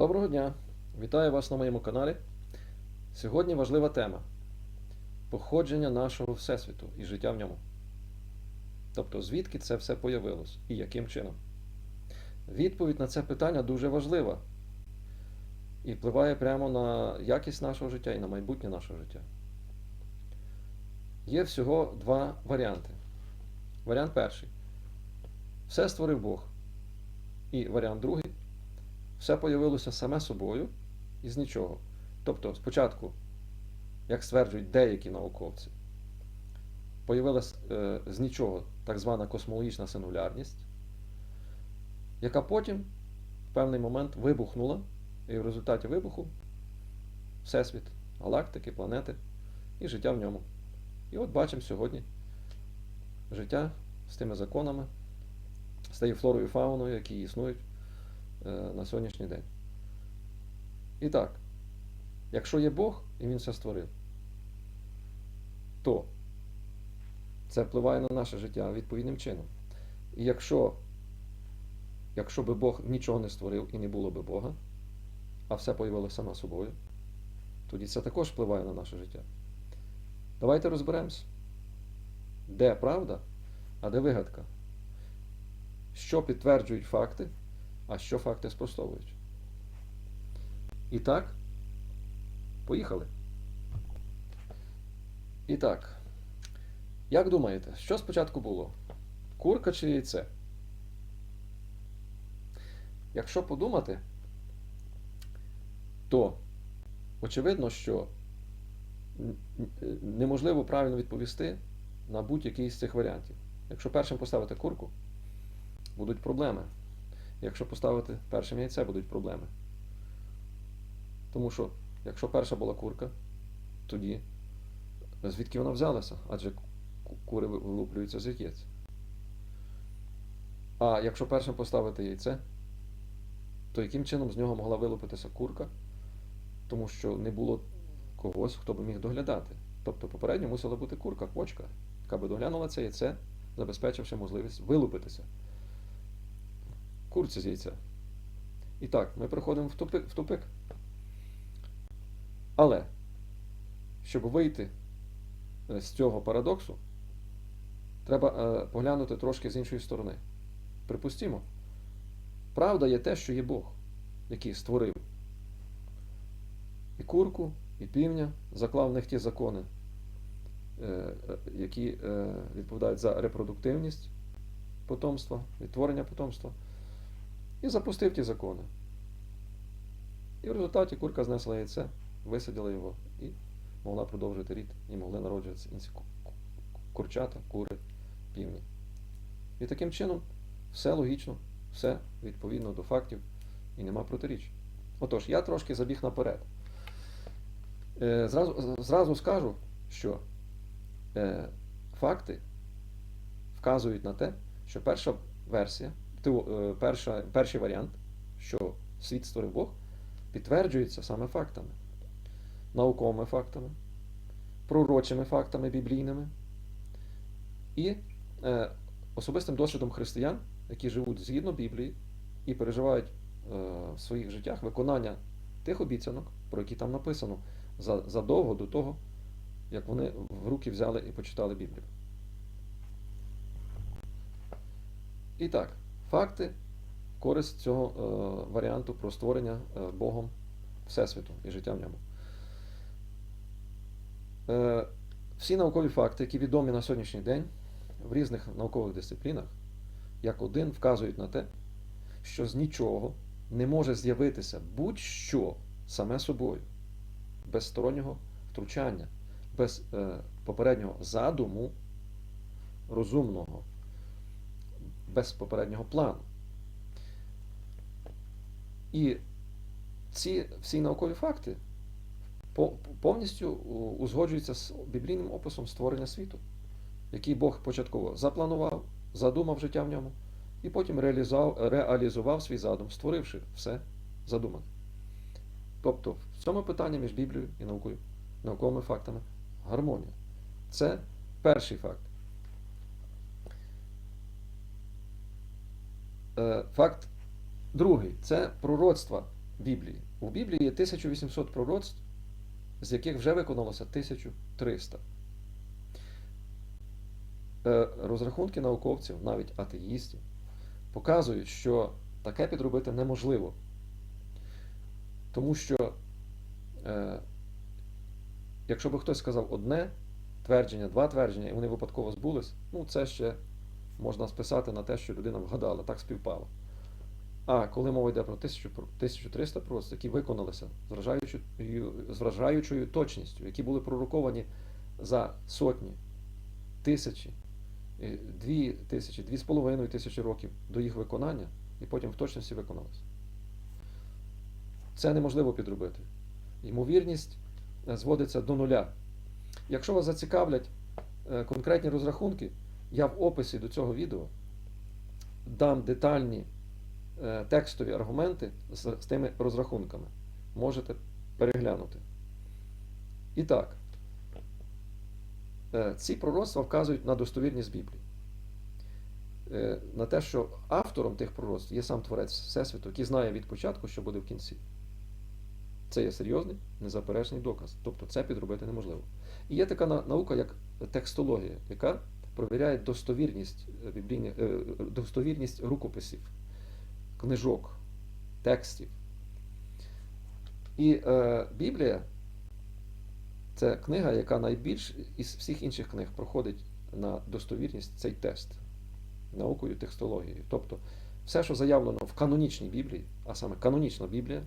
Доброго дня! Вітаю вас на моєму каналі. Сьогодні важлива тема походження нашого Всесвіту і життя в ньому. Тобто, звідки це все появилось і яким чином? Відповідь на це питання дуже важлива і впливає прямо на якість нашого життя і на майбутнє нашого життя. Є всього два варіанти. Варіант перший. Все створив Бог. І варіант другий все появилося саме собою із нічого. Тобто, спочатку, як стверджують деякі науковці, появилася е, з нічого так звана космологічна сингулярність, яка потім в певний момент вибухнула, і в результаті вибуху Всесвіт, галактики, планети і життя в ньому. І от бачимо сьогодні життя з тими законами, з тією флорою і фауною, які існують на сьогоднішній день. І так, якщо є Бог і Він все створив, то це впливає на наше життя відповідним чином. І якщо, якщо би Бог нічого не створив і не було би Бога, а все появилося само собою, тоді це також впливає на наше життя. Давайте розберемось, де правда, а де вигадка. Що підтверджують факти, а що факти спростовують. І так, поїхали. І так, як думаєте, що спочатку було? Курка чи яйце? Якщо подумати, то очевидно, що неможливо правильно відповісти на будь-який з цих варіантів. Якщо першим поставити курку, будуть проблеми. Якщо поставити першим яйце, будуть проблеми. Тому що, якщо перша була курка, тоді звідки вона взялася? Адже кури вилуплюються з яєць. А якщо першим поставити яйце, то яким чином з нього могла вилупитися курка? Тому що не було когось, хто би міг доглядати. Тобто попередньо мусила бути курка, квочка, яка би доглянула це яйце, забезпечивши можливість вилупитися. Курці з яйця. І так, ми приходимо в тупик. В тупик. Але, щоб вийти е, з цього парадоксу, треба е, поглянути трошки з іншої сторони. Припустімо, правда є те, що є Бог, який створив і курку, і півня, заклав в них ті закони, е, які відповідають за репродуктивність потомства, відтворення потомства, і запустив ті закони. І в результаті курка знесла яйце, висадила його і могла продовжити рід, і могли народжуватися інші ку- ку- курчата, кури, півні. І таким чином все логічно, все відповідно до фактів і нема протиріч. Отож, я трошки забіг наперед. Е, Зразу, зразу скажу, що е, факти вказують на те, що перша версія, перша, перший варіант, що світ створив Бог, підтверджується саме фактами, науковими фактами, пророчими фактами біблійними і е, особистим досвідом християн, які живуть згідно Біблії і переживають е, в своїх життях виконання тих обіцянок, про які там написано, задовго до того, як вони в руки взяли і почитали Біблію. І так, факти. Користь цього е, варіанту про створення е, Богом Всесвіту і життя в ньому. Е, всі наукові факти, які відомі на сьогоднішній день в різних наукових дисциплінах, як один вказують на те, що з нічого не може з'явитися будь-що саме собою, без стороннього втручання, без е, попереднього задуму розумного, без попереднього плану. І ці всі наукові факти повністю узгоджуються з біблійним описом створення світу, який Бог початково запланував, задумав життя в ньому, і потім реалізував, свій задум, створивши все задумане. Тобто в цьому питанні між Біблією і наукою, науковими фактами гармонія. Це перший факт. Факт другий це пророцтва Біблії. У Біблії є 1800 пророцтв, з яких вже виконалося 1300. Е, Розрахунки науковців, навіть атеїстів, показують, що таке підробити неможливо. Тому що, е, якщо би хтось сказав одне твердження, два твердження, і вони випадково збулись, ну це ще можна списати на те, що людина вгадала, так співпало. А коли мова йде про 1300 пророцтв, які виконалися з вражаючою, з вражаючою точністю, які були пророковані за сотні, тисячі, е, дві тисячі, дві з половиною тисячі років до їх виконання, і потім в точності виконалися. Це неможливо підробити. Ймовірність е, зводиться до нуля. Якщо вас зацікавлять е, конкретні розрахунки, я в описі до цього відео дам детальні е, текстові аргументи з, з тими розрахунками. Можете переглянути. І так, е, ці пророцтва вказують на достовірність Біблії. Е, На те, що автором тих пророцтв є сам Творець Всесвіту, який знає від початку, що буде в кінці. Це є серйозний, незаперечний доказ. Тобто це підробити неможливо. І є така наука, як текстологія, яка провіряє достовірність е, біблійних, е, достовірність рукописів, книжок, текстів. І е, Біблія це книга, яка найбільш із всіх інших книг проходить на достовірність цей тест наукою текстологією. Тобто все, що заявлено в канонічній Біблії, а саме канонічна Біблія,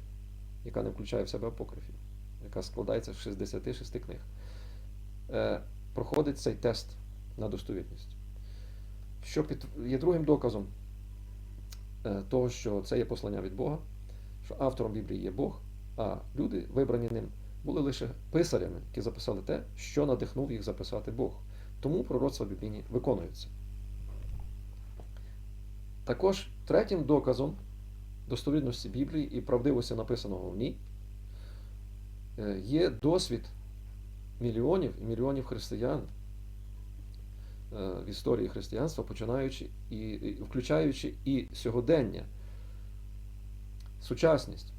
яка не включає в себе апокрифів, яка складається з 66 книг, е, проходить цей тест на достовірність. Що під, є другим доказом е, того, що це є послання від Бога, що автором Біблії є Бог, а люди, вибрані ним, були лише писарями, які записали те, що надихнув їх записати Бог. Тому пророцтва біблійні виконуються. Також третім доказом достовірності Біблії і правдивості написаного в ній е, є досвід мільйонів і мільйонів християн в історії християнства, починаючи і, включаючи і сьогодення, сучасність,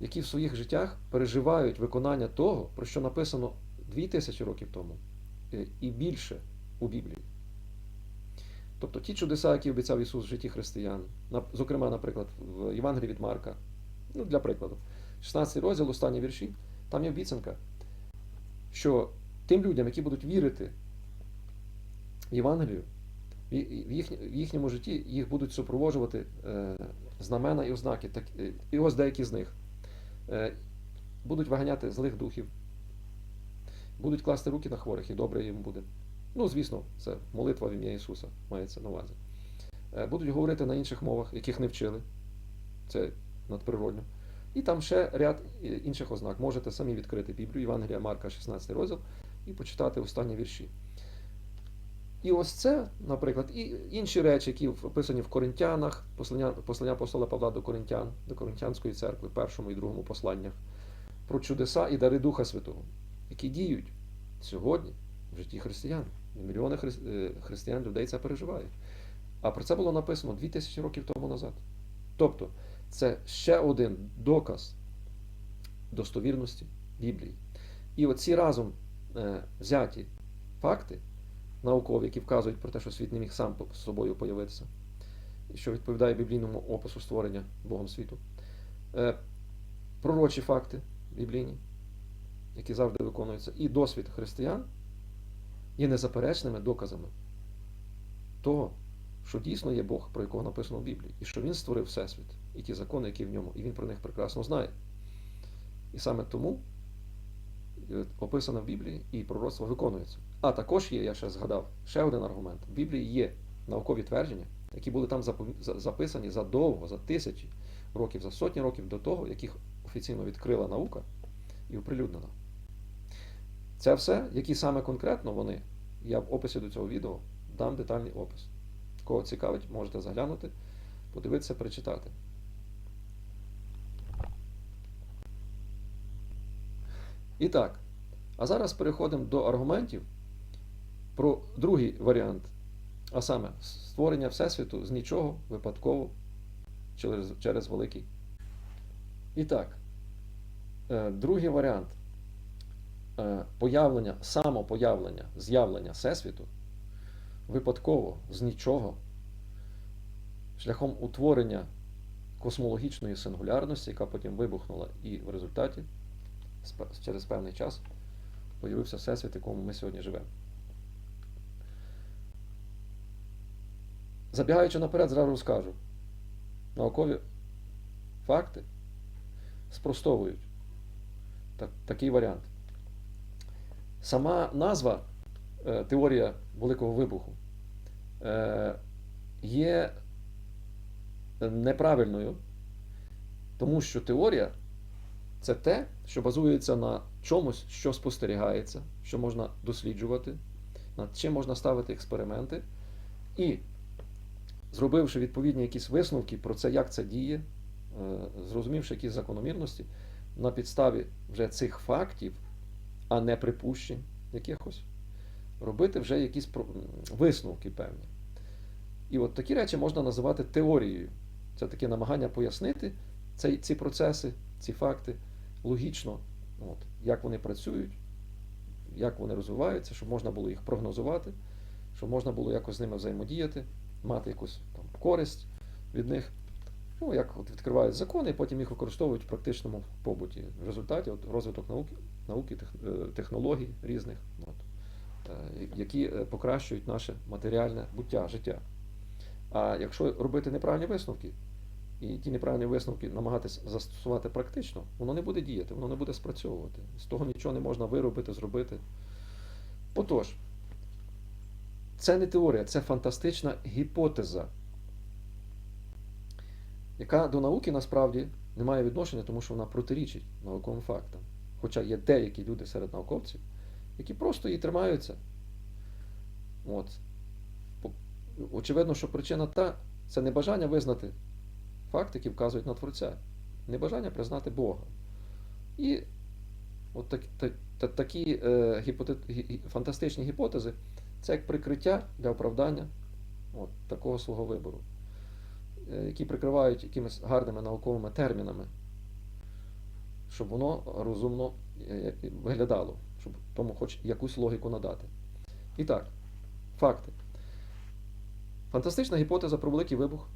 які в своїх життях переживають виконання того, про що написано 2000 років тому е, і більше у Біблії. Тобто ті чудеса, які обіцяв Ісус в житті християн, зокрема, наприклад, в Євангелії від Марка, ну, для прикладу, 16 розділ, останні вірші, там є обіцянка, що тим людям, які будуть вірити Євангелію, в їхньому житті їх будуть супроводжувати е, знамена і ознаки, так, е, і ось деякі з них. Е, будуть виганяти злих духів, будуть класти руки на хворих, і добре їм буде. Ну, звісно, це молитва в ім'я Ісуса мається на увазі. Будуть говорити на інших мовах, яких не вчили. Це надприродно. І там ще ряд інших ознак. Можете самі відкрити Біблію, Євангелія Марка, 16 розділ, і почитати останні вірші. І ось це, наприклад, і інші речі, які описані в Коринтянах, послання, послання апостола Павла до Коринтян, до Коринтянської церкви, першому і другому посланнях, про чудеса і дари Духа Святого, які діють сьогодні в житті християн. Мільйони е, християн, людей це переживають. А про це було написано 2000 років тому назад. Тобто, це ще один доказ достовірності Біблії. І оці разом е, взяті факти наукові, які вказують про те, що світ не міг сам з собою появитися, і що відповідає біблійному опису створення Богом світу. Е, пророчі факти біблійні, які завжди виконуються, і досвід християн є незаперечними доказами того, що дійсно є Бог, про якого написано в Біблії, і що Він створив Всесвіт, і ті закони, які в ньому, і він про них прекрасно знає. І саме тому описано в Біблії і пророцтво виконується. А також є, я ще згадав, ще один аргумент. В Біблії є наукові твердження, які були там записані задовго, за тисячі років, за сотні років до того, яких офіційно відкрила наука і оприлюднена. Це все, які саме конкретно вони, я в описі до цього відео дам детальний опис. Кого цікавить, можете заглянути, подивитися, перечитати. І так, а зараз переходимо до аргументів про другий варіант, а саме створення Всесвіту з нічого випадково через, через великий. І так, е, другий варіант е, появлення, самопоявлення, з'явлення Всесвіту випадково з нічого, шляхом утворення космологічної сингулярності, яка потім вибухнула, і в результаті через певний час появився Всесвіт, в якому ми сьогодні живемо. Забігаючи наперед, зразу скажу, наукові факти спростовують так, такий варіант. Сама назва е, теорія Великого вибуху е, є неправильною, тому що теорія це те, що базується на чомусь, що спостерігається, що можна досліджувати, над чим можна ставити експерименти. І зробивши відповідні якісь висновки про це, як це діє, е, зрозумівши якісь закономірності, на підставі вже цих фактів, а не припущень якихось, робити вже якісь висновки певні. І от такі речі можна називати теорією. Це таке намагання пояснити ці процеси, ці факти логічно, от, як вони працюють, як вони розвиваються, щоб можна було їх прогнозувати, щоб можна було якось з ними взаємодіяти, мати якусь там користь від них. Ну, як от відкривають закони, і потім їх використовують в практичному побуті. В результаті от, розвиток науки, науки е, технологій різних, от, е, які е, покращують наше матеріальне буття, життя. А якщо робити неправильні висновки, і ті неправильні висновки намагатися застосувати практично, воно не буде діяти, воно не буде спрацьовувати. З того нічого не можна виробити, зробити. Отож, це не теорія, це фантастична гіпотеза, яка до науки насправді не має відношення, тому що вона протирічить науковим фактам. Хоча є деякі люди серед науковців, які просто її тримаються. От. Очевидно, що причина та це небажання визнати факти, які вказують на Творця, небажання признати Бога. І от так, та- та- такі е, гіпоте, гі- фантастичні гіпотези це як прикриття для оправдання от, такого свого вибору, е, які прикривають якимись гарними науковими термінами, щоб воно розумно е, виглядало, щоб тому хоч якусь логіку надати. І так, факти. Фантастична гіпотеза про великий вибух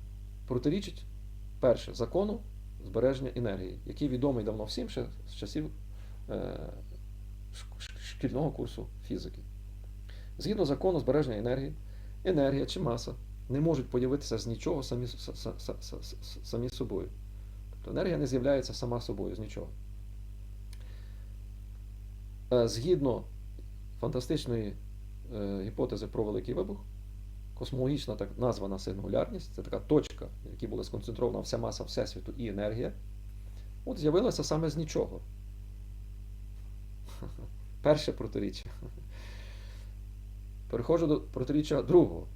протирічить перше закону збереження енергії, який відомий давно всім ще з часів е, шк- шк- шкільного курсу фізики. Згідно закону збереження енергії, енергія чи маса не можуть появитися з нічого самі, самі собою. Тобто енергія не з'являється сама собою з нічого. Е, Згідно фантастичної е, гіпотези про великий вибух, космологічна так названа сингулярність, це така точка, в якій була сконцентрована вся маса Всесвіту і енергія, от з'явилася саме з нічого. Перше протиріччя. Переходжу до протиріччя другого.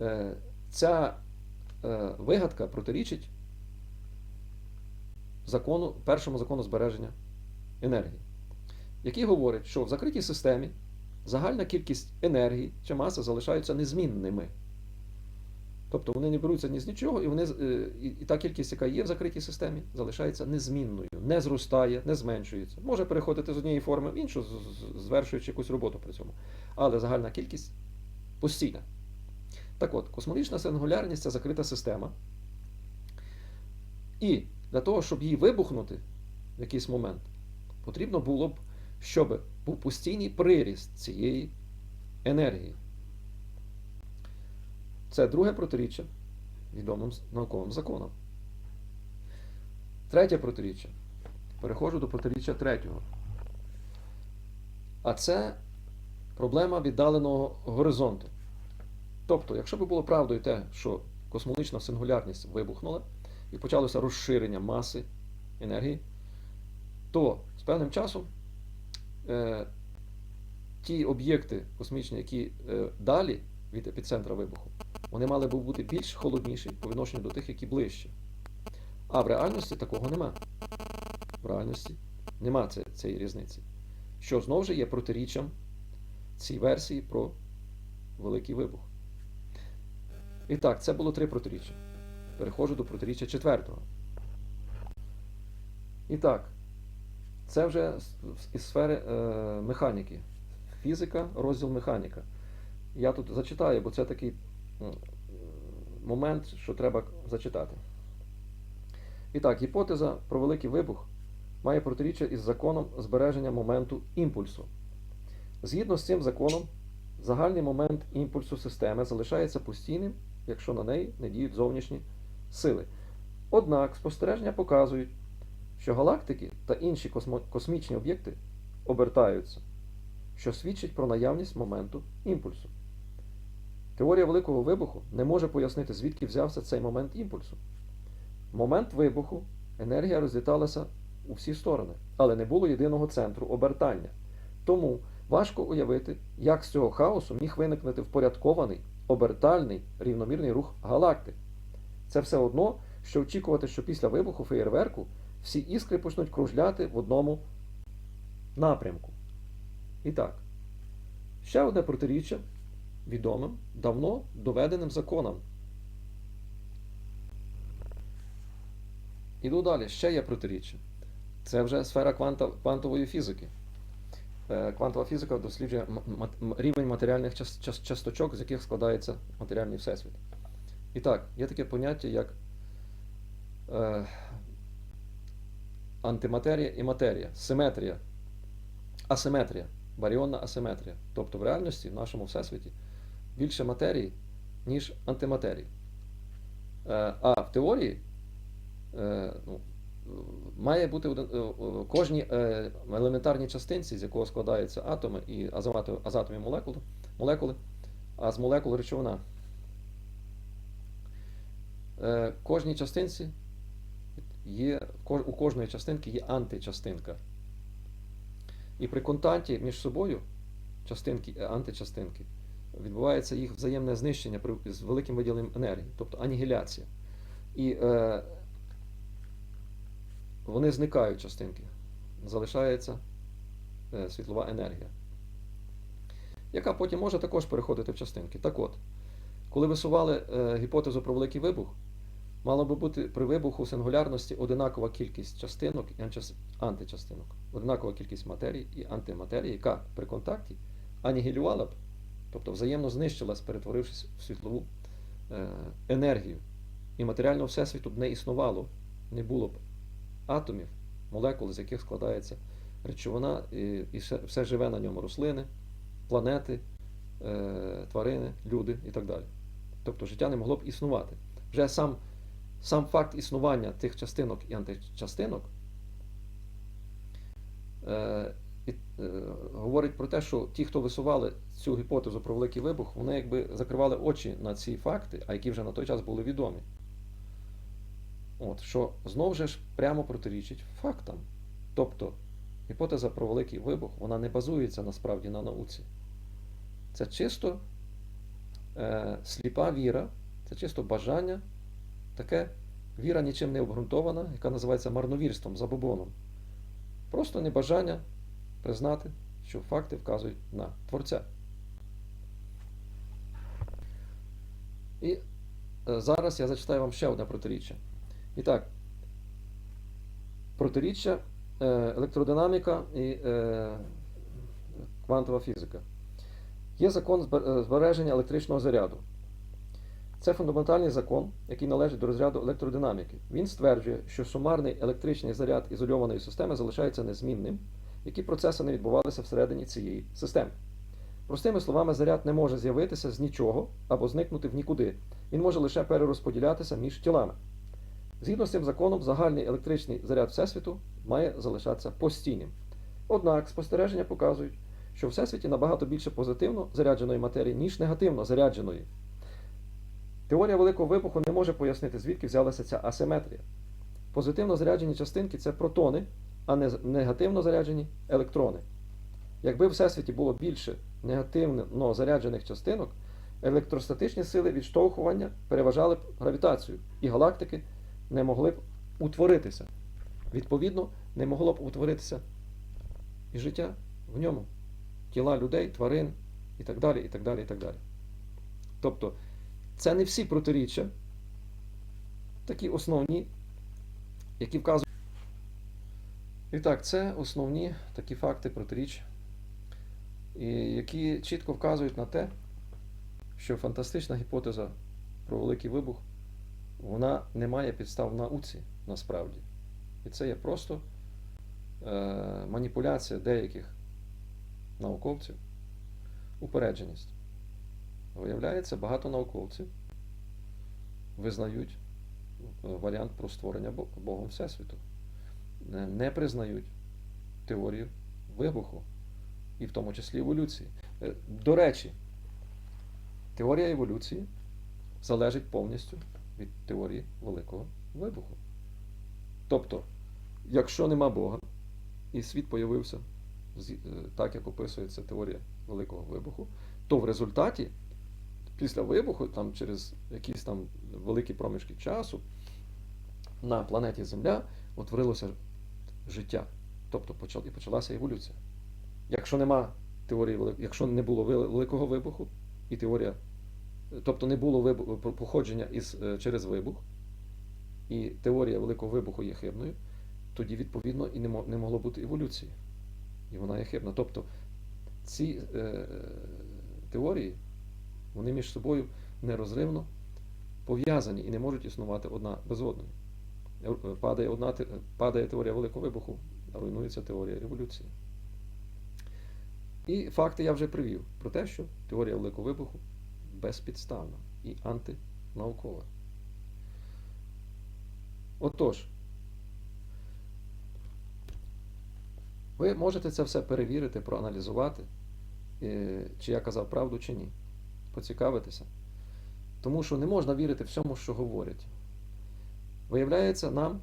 Е, Ця е, вигадка протирічить закону, першому закону збереження енергії, який говорить, що в закритій системі загальна кількість енергії чи маси залишаються незмінними. Тобто вони не беруться ні з нічого, і, вони, е, і, та кількість, яка є в закритій системі, залишається незмінною, не зростає, не зменшується. Може переходити з однієї форми в іншу, звершуючи якусь роботу при цьому. Але загальна кількість постійна. Так от, космологічна сингулярність це закрита система. І для того, щоб її вибухнути в якийсь момент, потрібно було б, щоб був постійний приріст цієї енергії. Це друге протиріччя відомим науковим законам. Третє протиріччя. Переходжу до протиріччя третього. А це проблема віддаленого горизонту. Тобто, якщо б було правдою те, що космологічна сингулярність вибухнула і почалося розширення маси енергії, то з певним часом е, ті об'єкти космічні, які е, далі від епіцентра вибуху, вони мали б бути більш холодніші по відношенню до тих, які ближче. А в реальності такого нема. В реальності нема цієї різниці. Що знову ж є протиріччям цій версії про великий вибух. І так, це було три протиріччя. Переходжу до протиріччя четвертого. І так, це вже із сфери е, механіки. Фізика, розділ механіка. Я тут зачитаю, бо це такий момент, що треба зачитати. І так, гіпотеза про великий вибух має протиріччя із законом збереження моменту імпульсу. Згідно з цим законом, загальний момент імпульсу системи залишається постійним, якщо на неї не діють зовнішні сили. Однак спостереження показують, що галактики та інші космо- космічні об'єкти обертаються, що свідчить про наявність моменту імпульсу. Теорія Великого вибуху не може пояснити, звідки взявся цей момент імпульсу. В момент вибуху енергія розліталася у всі сторони, але не було єдиного центру обертання. Тому важко уявити, як з цього хаосу міг виникнути впорядкований, обертальний, рівномірний рух галактик. Це все одно, що очікувати, що після вибуху феєрверку всі іскри почнуть кружляти в одному напрямку. І так, ще одне протиріччя відомим, давно доведеним законам. Іду далі, ще є протиріччя. Це вже сфера кванта, квантової фізики. Е, Квантова фізика досліджує рівень матеріальних час- час- часточок, з яких складається матеріальний всесвіт. І так, є таке поняття, як е, антиматерія і матерія, симетрія, асиметрія, баріонна асиметрія. Тобто в реальності, в нашому всесвіті, більше матерії, ніж антиматерії. Е, а в теорії е, ну, має бути один, е, кожній елементарній частинці, з якого складаються атоми і азомати- молекули, молекули, а з молекул речовина. Кожній частинці є, у кожної частинки є античастинка. І при контакті між собою частинки і античастинки відбувається їх взаємне знищення з великим виділенням енергії, тобто анігіляція. І е, вони зникають частинки, залишається е, світлова енергія, яка потім може також переходити в частинки. Так от, коли висували е, гіпотезу про великий вибух, мала би бути при вибуху сингулярності одинакова кількість частинок і античастинок, одинакова кількість матерії і антиматерії, яка при контакті анігілювала б, тобто взаємно знищилась, перетворившись в світлову е, енергію. І матеріального всесвіту б не існувало, не було б атомів, молекул, з яких складається речовина, і, і все, все живе на ньому рослини, планети, е, тварини, люди і так далі. Тобто життя не могло б існувати. Вже сам, сам факт існування тих частинок і античастинок е, е, говорить про те, що ті, хто висували цю гіпотезу про великий вибух, вони якби закривали очі на ці факти, а які вже на той час були відомі. От, що знову ж прямо протирічить фактам. Тобто гіпотеза про великий вибух вона не базується насправді на науці. Це чисто е, сліпа віра, це чисто бажання, таке віра нічим не обґрунтована, яка називається марновірством, забобоном. Просто небажання признати, що факти вказують на Творця. І е, зараз я зачитаю вам ще одне протиріччя. І так, протиріччя, е, електродинаміка і е, квантова фізика. Є закон збереження електричного заряду. Це фундаментальний закон, який належить до розряду електродинаміки. Він стверджує, що сумарний електричний заряд ізольованої системи залишається незмінним, які процеси не відбувалися всередині цієї системи. Простими словами, заряд не може з'явитися з нічого або зникнути в нікуди. Він може лише перерозподілятися між тілами. Згідно з цим законом, загальний електричний заряд Всесвіту має залишатися постійним. Однак спостереження показують, що в Всесвіті набагато більше позитивно зарядженої матерії, ніж негативно зарядженої. Теорія Великого вибуху не може пояснити, звідки взялася ця асиметрія. Позитивно заряджені частинки це протони, а не негативно заряджені електрони. Якби в Всесвіті було більше негативно заряджених частинок, електростатичні сили відштовхування переважали б гравітацію, і галактики не могли б утворитися. Відповідно, не могло б утворитися і життя в ньому, тіла людей, тварин і так далі. і так далі, і так далі. Тобто, це не всі протиріччя, такі основні, які вказують. І так, це основні такі факти протиріч, які чітко вказують на те, що фантастична гіпотеза про великий вибух вона не має підстав в науці насправді. І це є просто е, маніпуляція деяких науковців, упередженість. Виявляється, багато науковців визнають е, варіант про створення Богом Всесвіту. Не, не признають теорію вибуху, і в тому числі еволюції. Е, До речі, теорія еволюції залежить повністю від теорії великого вибуху. Тобто, якщо нема Бога, і світ появився е, так, як описується теорія великого вибуху, то в результаті, після вибуху, там через якісь там великі проміжки часу, на планеті Земля утворилося життя. Тобто і почалася еволюція. Якщо нема теорії, якщо не було великого вибуху, і теорія, тобто не було вибу- походження із, е, через вибух, і теорія великого вибуху є хибною, тоді, відповідно, і не могло бути еволюції. І вона є хибна. Тобто ці е, теорії, вони між собою нерозривно пов'язані і не можуть існувати одна без одної. Е, Падає, одна, падає теорія великого вибуху, руйнується теорія еволюції. І факти я вже привів про те, що теорія великого вибуху безпідставна і антинаукова. Отож, ви можете це все перевірити, проаналізувати, е, чи я казав правду, чи ні. Поцікавитися. Тому що не можна вірити всьому, що говорять. Виявляється, нам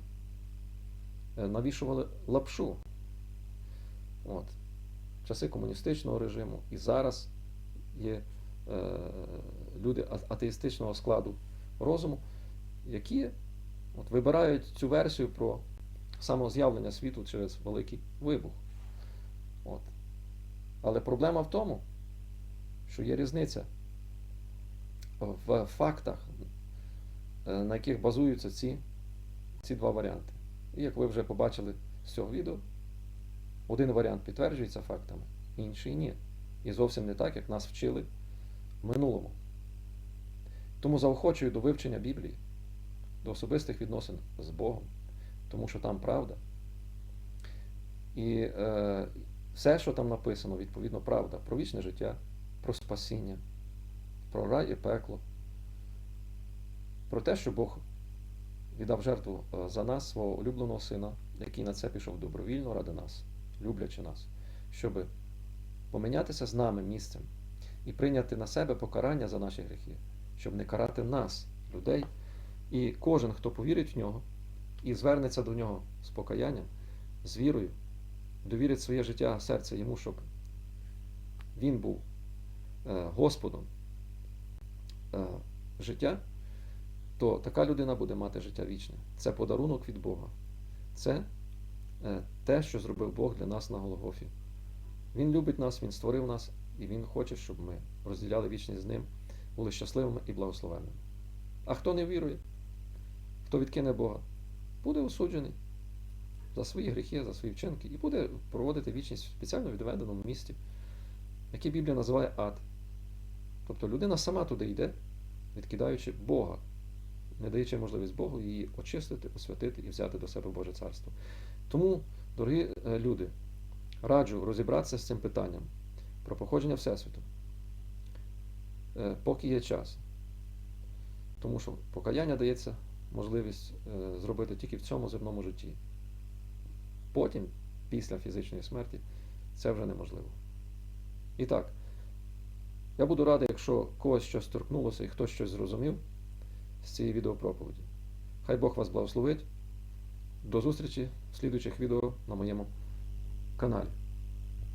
е, навішували лапшу. От. Часи комуністичного режиму і зараз є е, люди атеїстичного складу розуму, які от, вибирають цю версію про самоз'явлення світу через великий вибух. От. Але проблема в тому, що є різниця в фактах, е, на яких базуються ці, ці два варіанти. І як ви вже побачили з цього відео, один варіант підтверджується фактами, інший ні. І зовсім не так, як нас вчили в минулому. Тому заохочую до вивчення Біблії, до особистих відносин з Богом, тому що там правда. І е, все, що там написано, відповідно, правда про вічне життя, про спасіння, про рай і пекло, про те, що Бог віддав жертву е, за нас, свого улюбленого сина, який на це пішов добровільно ради нас, люблячи нас, щоб помінятися з нами місцем і прийняти на себе покарання за наші гріхи, щоб не карати нас, людей. І кожен, хто повірить в нього і звернеться до нього з покаянням, з вірою, довірить своє життя, серце йому, щоб він був е, Господом життя, то така людина буде мати життя вічне. Це подарунок від Бога. Це е, те, що зробив Бог для нас на Голгофі. Він любить нас, Він створив нас, і Він хоче, щоб ми розділяли вічність з ним, були щасливими і благословенними. А хто не вірує, хто відкине Бога, буде осуджений за свої гріхи, за свої вчинки, і буде проводити вічність в спеціально відведеному місті, яке Біблія називає ад. Тобто людина сама туди йде, відкидаючи Бога, не даючи можливість Богу її очистити, освятити і взяти до себе Боже царство. Тому, дорогі е, люди, раджу розібратися з цим питанням про походження Всесвіту, е, поки є час. Тому що покаяння дається можливість е, зробити тільки в цьому земному житті. Потім, після фізичної смерті, це вже неможливо. І так, я буду радий, якщо когось щось торкнулося і хтось щось зрозумів з цієї відеопроповіді. Хай Бог вас благословить. До зустрічі в слідуючих відео на моєму каналі.